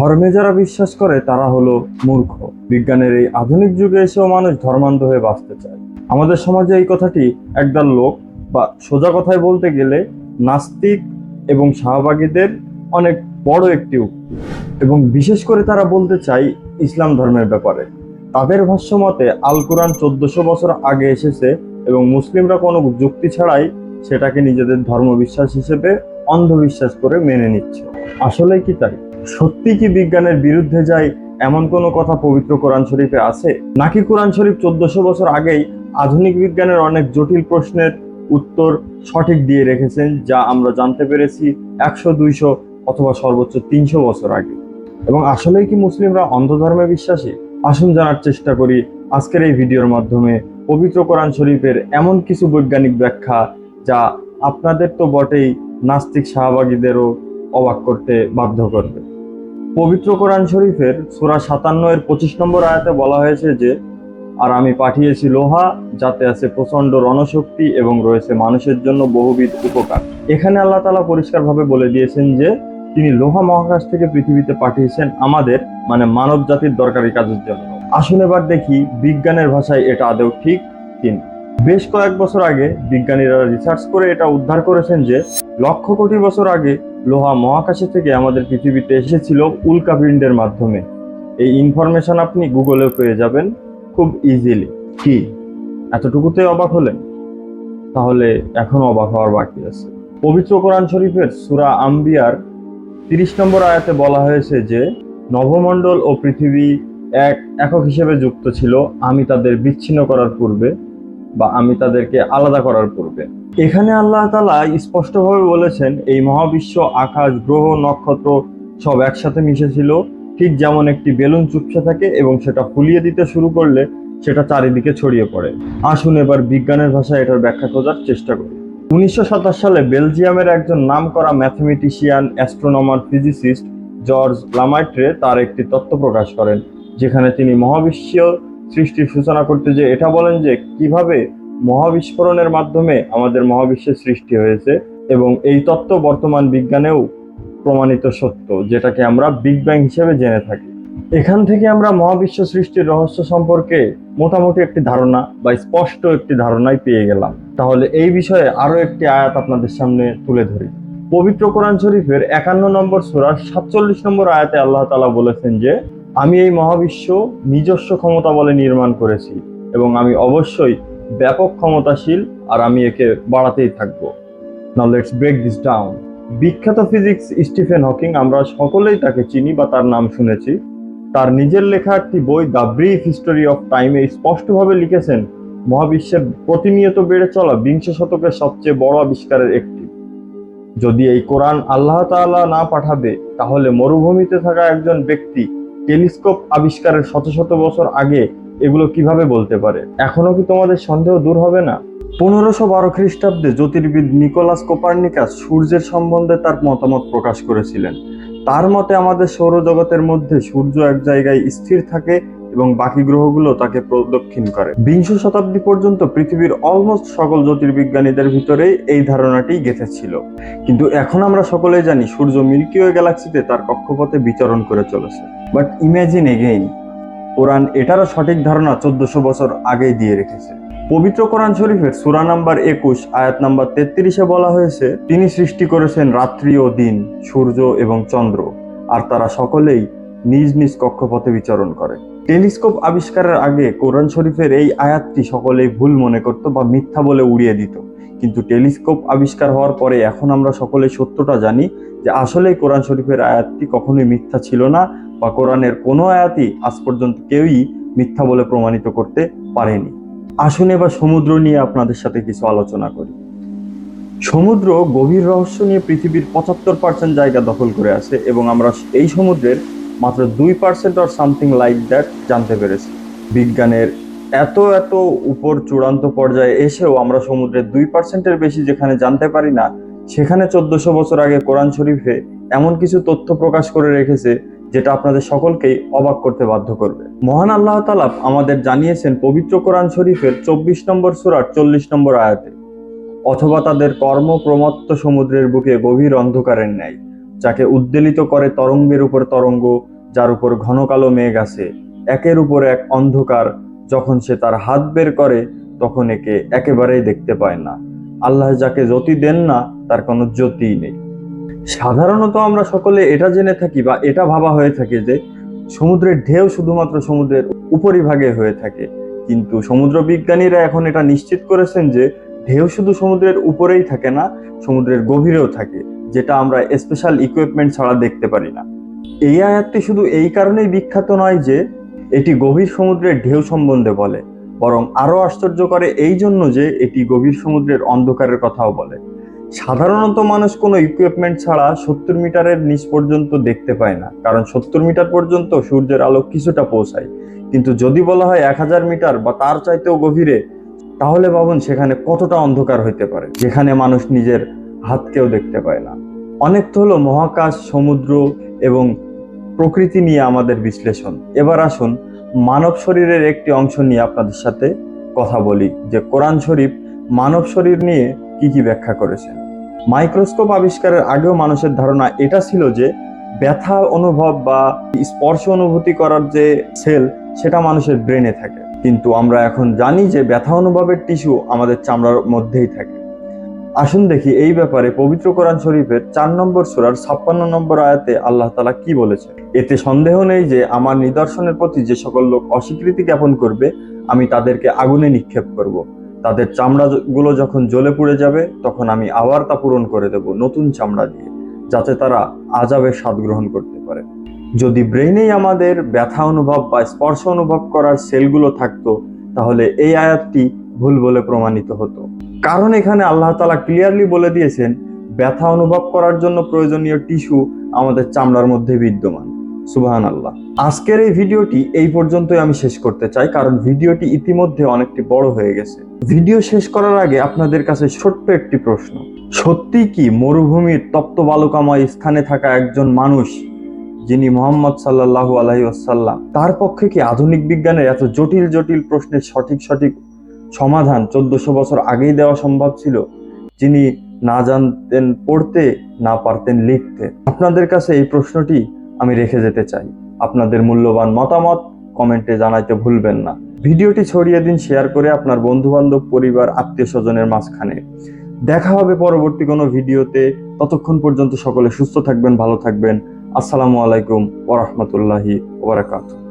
ধর্মে যারা বিশ্বাস করে, তারা হলো মূর্খ। বিজ্ঞানের এই আধুনিক যুগে এসেও মানুষ ধর্মান্ধ হয়ে বাঁচতে চায়। আমাদের সমাজে এই কথাটি একদল লোক বা সোজা কথায় বলতে গেলে নাস্তিক এবং শাহবাগীদের অনেক বড় একটি উক্তি। এবং বিশেষ করে তারা বলতে চাই ইসলাম ধর্মের ব্যাপারে। তাদের ভাষ্য মতে, আল কোরআন চোদ্দশো বছর আগে এসেছে এবং মুসলিমরা কোনো যুক্তি ছাড়াই সেটাকে নিজেদের ধর্মবিশ্বাস হিসেবে অন্ধবিশ্বাস করে মেনে নিচ্ছে। আসলে কি তাই? সত্যি কি বিজ্ঞানের বিরুদ্ধে যায় এমন কোনো কথা পবিত্র কোরআন শরীফে আছে? নাকি কোরআন শরীফ চোদ্দশো বছর আগেই আধুনিক বিজ্ঞানের অনেক জটিল প্রশ্নের উত্তর সঠিক দিয়ে রেখেছেন, যা আমরা জানতে পেরেছি একশো, দুইশো অথবা সর্বোচ্চ তিনশো বছর আগে? এবং আসলেই কি মুসলিমরা অন্ধ ধর্মে বিশ্বাসী? আসুন জানার চেষ্টা করি আজকের এই ভিডিওর মাধ্যমে পবিত্র কোরআন শরীফের এমন কিছু বৈজ্ঞানিক ব্যাখ্যা, যা আপনাদের তো বটেই নাস্তিক শাহবাগীদেরও অবাক করতে বাধ্য করবে। পবিত্র কোরআন শরীফের সূরা সাতান্ন এর পঁচিশ নম্বর আয়াতে বলা হয়েছে যে, আর আমি পাঠিয়েছি লোহা, যাতে আছে প্রচণ্ড রণশক্তি এবং রয়েছে মানুষের জন্য বহুবিধ উপকার। এখানে আল্লাহ তালা পরিষ্কারভাবে বলে দিয়েছেন যে, তিনি লোহা মহাকাশ থেকে পৃথিবীতে পাঠিয়েছেন আমাদের মানে মানব জাতির দরকারি কাজের জন্য। আসুন এবার দেখি বিজ্ঞানের ভাষায় এটা আদৌ ঠিক কিনা। বেশ কয়েক বছর আগে বিজ্ঞানীরা রিসার্চ করে এটা উদ্ধার করেছেন যে, লক্ষ কোটি বছর আগে লোহা মহাকাশে থেকে আমাদের পৃথিবীতে এসেছিল উল্কাপিণ্ডের মাধ্যমে। এই ইনফরমেশন আপনি গুগলেও পেয়ে যাবেন খুব ইজিলি কি? এতটুকুতে অবাক হলেন? তাহলে এখনও অবাক হওয়ার বাকি আছে। পবিত্র কোরআন শরীফের সুরা আম্বিয়ার তিরিশ নম্বর আয়াতে বলা হয়েছে যে নভমণ্ডল ও পৃথিবী এক একক হিসেবে যুক্ত ছিল, আমি তাদের বিচ্ছিন্ন করার পূর্বে বা আমি তাদেরকে আলাদা করার পূর্বে। এখানে আল্লাহ তালা স্পষ্টভাবে বলেছেন, এই মহাবিশ্ব, আকাশ, গ্রহ, নক্ষত্র সব একসাথে মিশেছিল। ঠিক যেমন একটি বেলুন চুপসে থাকে এবং সেটা ফুলিয়ে দিতে শুরু করলে সেটা চারিদিকে ছড়িয়ে পড়ে। আসুন এবার বিজ্ঞানের ভাষায় এটার ব্যাখ্যা খোঁজার চেষ্টা করি। উনিশশো সাতাশ সালে বেলজিয়ামের একজন নামকরা mathematician, astronomer, physicist George Lemaitre তার একটি তত্ত্ব প্রকাশ করেন, যেখানে তিনি মহাবিশ্ব সৃষ্টির সূচনা করতে যে এটা বলেন যে কীভাবে মহাবিস্ফোরণের মাধ্যমে আমাদের মহাবিশ্বের সৃষ্টি হয়েছে এবং এই তত্ত্ব বর্তমান বিজ্ঞানেও প্রমাণিত সত্য, যেটাকে আমরা বিগ ব্যাং হিসেবে জেনে থাকি। এখান থেকে আমরা মহাবিশ্ব সৃষ্টির রহস্য সম্পর্কে মোটামুটি একটি ধারণা বা স্পষ্ট একটি ধারণাই পেয়ে গেলাম। তাহলে এই বিষয়ে আরও একটি আয়াত আপনাদের সামনে তুলে ধরি। পবিত্র কোরআন শরীফের একান্ন নম্বর সূরার সাতচল্লিশ নম্বর আয়াতে আল্লাহ তালা বলেছেন যে আমি এই মহাবিশ্ব নিজস্ব ক্ষমতা বলে নির্মাণ করেছি এবং আমি অবশ্যই ব্যাপক ক্ষমতাশীল আর আমি একে বাড়াতেই থাকব। Now let's break this down বিখ্যাত ফিজিক্স স্টিফেন হকিং, আমরা সকলেই তাকে চিনি বা তার নাম শুনেছি। তার নিজের লেখা একটি বই, দ্য ব্রিফ হিস্টোরি অফ টাইমে স্পষ্টভাবে লিখেছেন, মহাবিশ্বের প্রতিনিয়ত বেড়ে চলা বিংশ শতকের সবচেয়ে বড় আবিষ্কারের একটি। যদি এই কোরআন আল্লাহ তাআলা না পাঠাবে, তাহলে মরুভূমিতে থাকা একজন ব্যক্তি টেলিস্কোপ আবিষ্কারের শত শত বছর আগে এগুলো কীভাবে বলতে পারে? এখনও কি তোমাদের সন্দেহ দূর হবে না? পনেরোশো বারো খ্রিস্টাব্দে জ্যোতির্বিদ নিকোলাস কোপার্নিকাস সূর্যের সম্বন্ধে তার মতামত প্রকাশ করেছিলেন। তার মতে আমাদের সৌরজগতের মধ্যে সূর্য এক জায়গায় স্থির থাকে এবং বাকি গ্রহগুলো তাকে প্রদক্ষিণ করে। বিংশ শতাব্দী পর্যন্ত পৃথিবীর অলমোস্ট সকল জ্যোতির্বিজ্ঞানীদের ভিতরেই এই ধারণাটি গেঁথেছিল। কিন্তু এখন আমরা সকলেই জানি সূর্য মিল্কি ওয়ে গ্যালাক্সিতে তার কক্ষপথে বিচরণ করে চলেছে। বাট ইম্যাজিন এগেইন কোরআন এটারও সঠিক ধারণা চোদ্দশো বছর আগেই দিয়ে রেখেছে। পবিত্র কোরআন শরীফের সুরা নাম্বার একুশ, আয়াত নাম্বার তেত্রিশে বলা হয়েছে, তিনি সৃষ্টি করেছেন রাত্রি ও দিন, সূর্য এবং চন্দ্র, আর তারা সকলেই নিজ নিজ কক্ষপথে বিচরণ করে। টেলিস্কোপ আবিষ্কারের আগে কোরআন শরীফের এই আয়াতটি সকলেই ভুল মনে করত বা মিথ্যা বলে উড়িয়ে দিত। কিন্তু টেলিস্কোপ আবিষ্কার হওয়ার পরে এখন আমরা সকলেই সত্যটা জানি যে আসলেই কোরআন শরীফের আয়াতটি কখনোই মিথ্যা ছিল না বা কোরআনের কোনো আয়াতই আজ পর্যন্ত কেউই মিথ্যা বলে প্রমাণিত করতে পারেনি। আসুন এবার সমুদ্র নিয়ে আপনাদের সাথে কিছু আলোচনা করি। সমুদ্র গভীর রহস্য নিয়ে পৃথিবীর পঁচাত্তর পার্সেন্ট জায়গা দখল করে আছে এবং আমরা এই সমুদ্রের মাত্র দুই percent or something like that জানতে পেরেছি। বিজ্ঞানের এত এত উপর চূড়ান্ত পর্যায়ে এসেও আমরা সমুদ্রের দুই পার্সেন্টের বেশি যেখানে জানতে পারি না, সেখানে চোদ্দশো বছর আগে কোরআন শরীফে এমন কিছু তথ্য প্রকাশ করে রেখেছে, যেটা আপনাদের সকলকেই অবাক করতে বাধ্য করবে। মহান আল্লাহ তালা আমাদের জানিয়েছেন পবিত্র কোরআন শরীফের চব্বিশ নম্বর সুরার চল্লিশ নম্বর আয়াতে, অথবা তাদের কর্ম প্রমত্ত সমুদ্রের বুকে গভীর অন্ধকারের ন্যায়। যাকে উদ্বেলিত করে তরঙ্গের উপর তরঙ্গ, যার উপর ঘন কালো মেঘ আছে, একের উপর এক অন্ধকার, যখন সে তার হাত বের করে, তখন একে একেবারেই দেখতে পায় না। আল্লাহ যাকে জ্যোতি দেন না, তার কোনো জ্যোতিই নেই। সাধারণত আমরা সকলে এটা জেনে থাকি বা এটা ভাবা হয়ে থাকে যে, সমুদ্রের ঢেউ শুধুমাত্র সমুদ্রের উপরিভাগে হয়ে থাকে। কিন্তু সমুদ্র বিজ্ঞানীরা এখন এটা নিশ্চিত করেছেন যে, ঢেউ শুধু সমুদ্রের উপরেই থাকে না, সমুদ্রের গভীরেও থাকে। যেটা আমরা স্পেশাল ইকুইপমেন্ট ছাড়া দেখতে পারি না। এই আয়াতটি শুধু এই কারণেই বিখ্যাত নয় যে, এটি গভীর সমুদ্রের ঢেউ সম্বন্ধে বলে, বরং আরও আশ্চর্য করে এই জন্য যে, এটি গভীর সমুদ্রের অন্ধকারের কথাও বলে। সাধারণত মানুষ কোনো ইকুইপমেন্ট ছাড়া সত্তর মিটারের নিচ পর্যন্ত দেখতে পায় না, কারণ সত্তর মিটার পর্যন্ত সূর্যের আলো কিছুটা পৌঁছায়। কিন্তু যদি বলা হয় এক হাজার মিটার বা তার চাইতেও গভীরে, তাহলে ভাবুন সেখানে কতটা অন্ধকার হইতে পারে, যেখানে মানুষ নিজের হাতকেও দেখতে পায় না। অনেক তো হলো মহাকাশ, সমুদ্র এবং প্রকৃতি নিয়ে আমাদের বিশ্লেষণ। এবার আসুন মানব শরীরের একটি অংশ নিয়ে আপনাদের সাথে কথা বলি, যে কোরআন শরীফ মানব শরীর নিয়ে কি কি ব্যাখ্যা করেছেন। মাইক্রোস্কোপ আবিষ্কারের আগেও মানুষের ধারণা এটা ছিল যে ব্যথা অনুভব বা স্পর্শ অনুভূতি করার যে সেল, সেটা মানুষের ব্রেনে থাকে। কিন্তু আমরা এখন জানি যে ব্যথা অনুভবের টিস্যু আমাদের চামড়ার মধ্যেই থাকে। আসুন দেখি এই ব্যাপারে পবিত্র কোরআন শরীফের চার নম্বর সুরার ছাপ্পান্ন নম্বর আয়াতে আল্লাহ তালা কি বলেছেন? এতে সন্দেহ নেই যে আমার নিদর্শনের প্রতি যে সকল লোক অস্বীকৃতি জ্ঞাপন করবে, আমি তাদেরকে আগুনে নিক্ষেপ করব। তাদের চামড়া গুলো যখন জ্বলে পুড়ে যাবে, তখন আমি আবার তা পূরণ করে দেব নতুন চামড়া দিয়ে, যাতে তারা আজাবের স্বাদ গ্রহণ করতে পারে। যদি ব্রেইনেই আমাদের ব্যথা অনুভব বা স্পর্শ অনুভব করার সেলগুলো থাকতো, তাহলে এই আয়াতটি ভুল বলে প্রমাণিত হতো। কারণ এখানে আল্লাহ তালা ক্লিয়ারলি বলে দিয়েছেন, ব্যথা অনুভব করার জন্য প্রয়োজনীয় টিস্যু আমাদের চামড়ার মধ্যে বিদ্যমান। সুবাহান আল্লাহ আজকের এই ভিডিওটি এই পর্যন্তই আমি শেষ করতে চাই, কারণ ভিডিওটি ইতিমধ্যে অনেকটি বড় হয়ে গেছে। ভিডিও শেষ করার আগে আপনাদের কাছে ছোট্ট একটি প্রশ্ন। সত্যি কি মরুভূমির তপ্ত বালুকাময় স্থানে থাকা একজন মানুষ, যিনি মোহাম্মদ সাল্লাহু আলহি আসাল্লাম তার পক্ষে কি আধুনিক বিজ্ঞানের এত জটিল জটিল প্রশ্নের সঠিক সঠিক সমাধান চোদ্দশো বছর আগেই দেওয়া সম্ভব ছিল, যিনি না জানতেন পড়তে, না পারতেন লিখতে। আপনাদের কাছে এই প্রশ্নটি আমি রেখে যেতে চাই। আপনাদের মূল্যবান মতামত কমেন্টে জানাইতে ভুলবেন না। ভিডিওটি ছড়িয়ে দিন, শেয়ার করে আপনার বন্ধু বান্ধব পরিবার, আত্মীয় স্বজনের মাঝখানে। দেখা হবে পরবর্তী কোনো ভিডিওতে। ততক্ষণ পর্যন্ত সকলে সুস্থ থাকবেন, ভালো থাকবেন। আসসালামু আলাইকুম ওরহমতুল্লাহি ওবরাকাতুহ